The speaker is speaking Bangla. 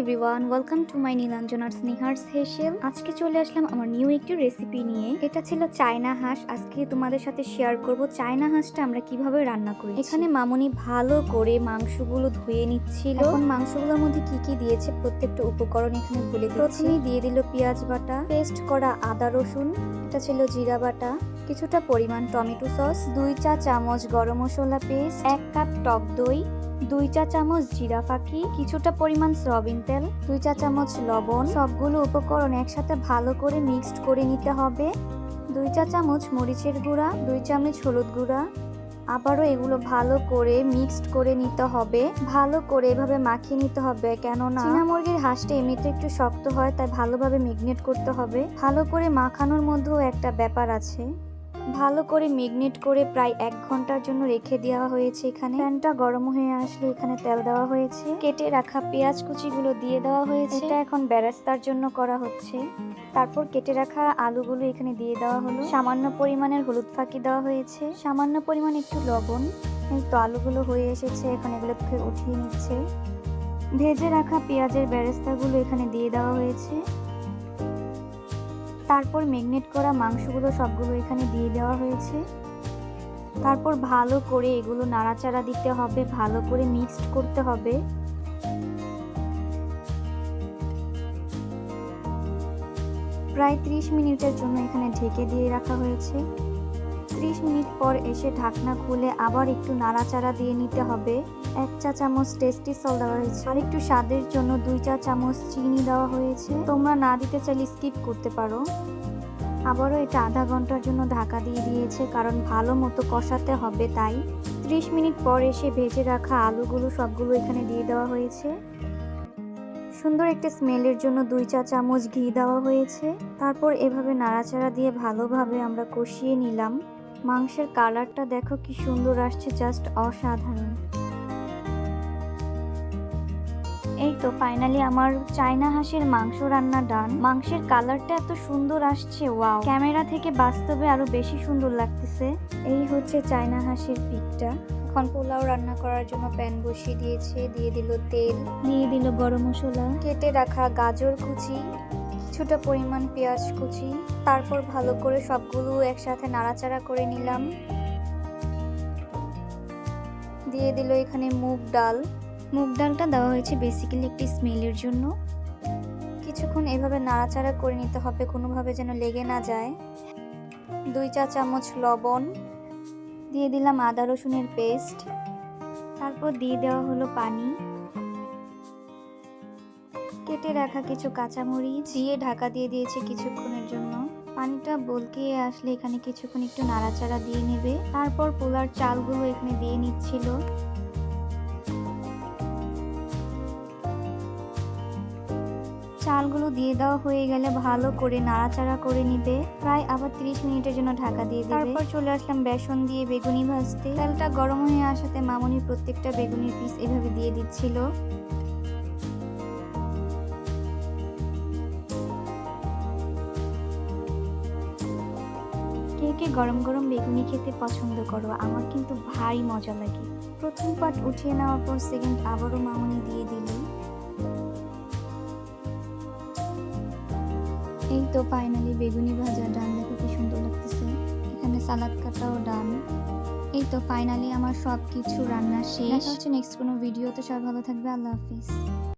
এভরিওয়ান ওয়েলকাম টু মাই নীলাঞ্জনার স্নেহার্স হেসেল আজকে চলে আসলাম আমার নিউ একটি রেসিপি নিয়ে। এটা ছিল চায়না হাঁস। আজকে তোমাদের সাথে শেয়ার করব চায়না হাঁসটা আমরা কীভাবে রান্না করি এখানে মামুনি ভালো করে মাংসগুলো ধুয়ে নিচ্ছিল। এখন মাংসগুলোর মধ্যে কি কি দিয়েছে প্রত্যেকটা উপকরণ এখানে বলে প্রথমেই দিয়ে দিল পেঁয়াজ বাটা পেস্ট করা আদা রসুন, এটা ছিল জিরা বাটা, কিছুটা পরিমাণ টমেটো সস, দুই চা চামচ গরম মশলা পেস্ট এক কাপ টক দই দুই চা চামচ জিরা ফাঁকি কিছুটা পরিমাণ সয়াবিন তেল, দুই চা চামচ লবণ। সবগুলো উপকরণ একসাথে ভালো করে মিক্সড করে নিতে হবে। দুই চা চামচ মরিচের গুঁড়া, দুই চামচ হলুদ গুঁড়া। আবারও এগুলো ভালো করে মিক্সড করে নিতে হবে। ভালো করে এভাবে মাখিয়ে নিতে হবে, কেননা চীনা মুরগির হাঁসটা এমনিতে একটু শক্ত হয়, তাই ভালোভাবে ম্যাগনেট করতে হবে। ভালো করে মাখানোর মধ্যেও একটা ব্যাপার আছে। ভালো করে ম্যাগনেট করে প্রায় এক ঘণ্টার জন্য রেখে দেওয়া হয়েছে এখানে। প্যানটা গরম হয়ে আসলে এখানে তেল দেওয়া হয়েছে। কেটে রাখা পেঁয়াজ কুচিগুলো দিয়ে দেওয়া হয়েছে। এটা এখন বেরাস্তার জন্য করা হচ্ছে। তারপর কেটে রাখা আলুগুলো এখানে দিয়ে দেওয়া হলো। সামান্য পরিমাণের হলুদ ফাঁকি দেওয়া হয়েছে। সামান্য পরিমাণ একটু লবণ। এই তো আলুগুলো হয়ে এসেছে, এখন এগুলোকে উঠিয়ে নিচ্ছে। ভেজে রাখা পেঁয়াজের বেরেস্তাগুলো এখানে দিয়ে দেওয়া হয়েছে। তারপর ম্যাগনেট করা মাংসগুলো সবগুলো এখানে দিয়ে দেওয়া হয়েছে। তারপর ভালো করে এগুলো নাড়াচাড়া দিতে হবে, ভালো করে মিক্সড করতে হবে। প্রায় ত্রিশ মিনিটের জন্য এখানে ঢেকে দিয়ে রাখা হয়েছে। ত্রিশ মিনিট পর এসে ঢাকনা খুলে আবার একটু নাড়াচাড়া দিয়ে নিতে হবে। এক চা চামচ টেস্টি সল দেওয়া হয়েছে। আর একটু স্বাদের জন্য দুই চা চামচ চিনি দেওয়া হয়েছে। তোমরা না দিতে চাইলে স্কিপ করতে পারো। আবারও এটা আধা ঘণ্টার জন্য ঢাকা দিয়ে দিয়েছে কারণ ভালো মতো কষাতে হবে তাই। ত্রিশ মিনিট পর এসে ভেজে রাখা আলুগুলো সবগুলো এখানে দিয়ে দেওয়া হয়েছে। সুন্দর একটা স্মেলের জন্য দুই চা চামচ ঘি দেওয়া হয়েছে। তারপর এভাবে নাড়াচাড়া দিয়ে ভালোভাবে আমরা কষিয়ে নিলাম। মাংসের কালারটা দেখো কি সুন্দর আসছে জাস্ট অসাধারণ। এই তো ফাইনালি আমার চায়না হাঁসের মাংস রান্না ডান মাংসের কালারটা এত সুন্দর আসছে ওয়াও ক্যামেরা থেকে বাস্তবে আরও বেশি সুন্দর লাগতেছে। এই হচ্ছে চায়না হাঁসের পিকটা এখন পোলাও রান্না করার জন্য প্যান বসিয়ে দিয়েছে, দিয়ে দিল তেল। দিয়ে দিল গরম মশলা। কেটে রাখা গাজর কুচি। কিছুটা পরিমাণ পেঁয়াজ কুচি, তারপর ভালো করে সবগুলো একসাথে নাড়াচাড়া করে নিলাম। দিয়ে দিল এখানে মুগ ডাল। মুগ ডালটা দেওয়া হয়েছে বেসিক্যালি একটি স্মেলের জন্য। কিছুক্ষণ এভাবে নাড়াচাড়া করে নিতে হবে, কোনোভাবে যেন লেগে না যায়। দুই চা চামচ লবণ। দিয়ে দিলাম আদা রসুনের পেস্ট তারপর দিয়ে দেওয়া হলো পানি। কেটে রাখা কিছু কাঁচামরিচ দিয়ে ঢাকা দিয়ে দিয়েছে কিছুক্ষণের জন্য। পানিটা বলকে আসলে এখানে কিছুক্ষণ একটু নাড়াচাড়া দিয়ে নেবে। তারপর পোলার চালগুলো এখানে দিয়ে নিচ্ছিল। চালগুলো দিয়ে দেওয়া হয়ে গেলে ভালো করে নাড়াচাড়া করে নিবে। প্রায় আবার 30 মিনিটের জন্য ঢাকা দিয়ে দিবে। তারপর চলে আসলাম বেসন দিয়ে বেগুনি ভাজতে। তেলটা গরম হয়ে আসাতে মামুনি প্রত্যেকটা বেগুনির পিস এভাবে দিয়ে দিচ্ছিল। কে কে গরম গরম বেগুনি খেতে পছন্দ করো। আমার কিন্তু ভারী মজা লাগে। প্রথম পার্ট উঠিয়ে নেওয়ার পর সেকেন্ড আবারও মামুনি দিয়ে দিল। এই তো ফাইনালি বেগুনি ভাজা। ডান দেখো কি সুন্দর লাগতেছে। এখানে সালাদ কাটাও ডান। এই তো ফাইনালি আমার সব কিছু রান্না শেষ। হচ্ছে নেক্সট কোনো ভিডিওতে সবাই ভালো থাকবে। আল্লাহ হাফিজ।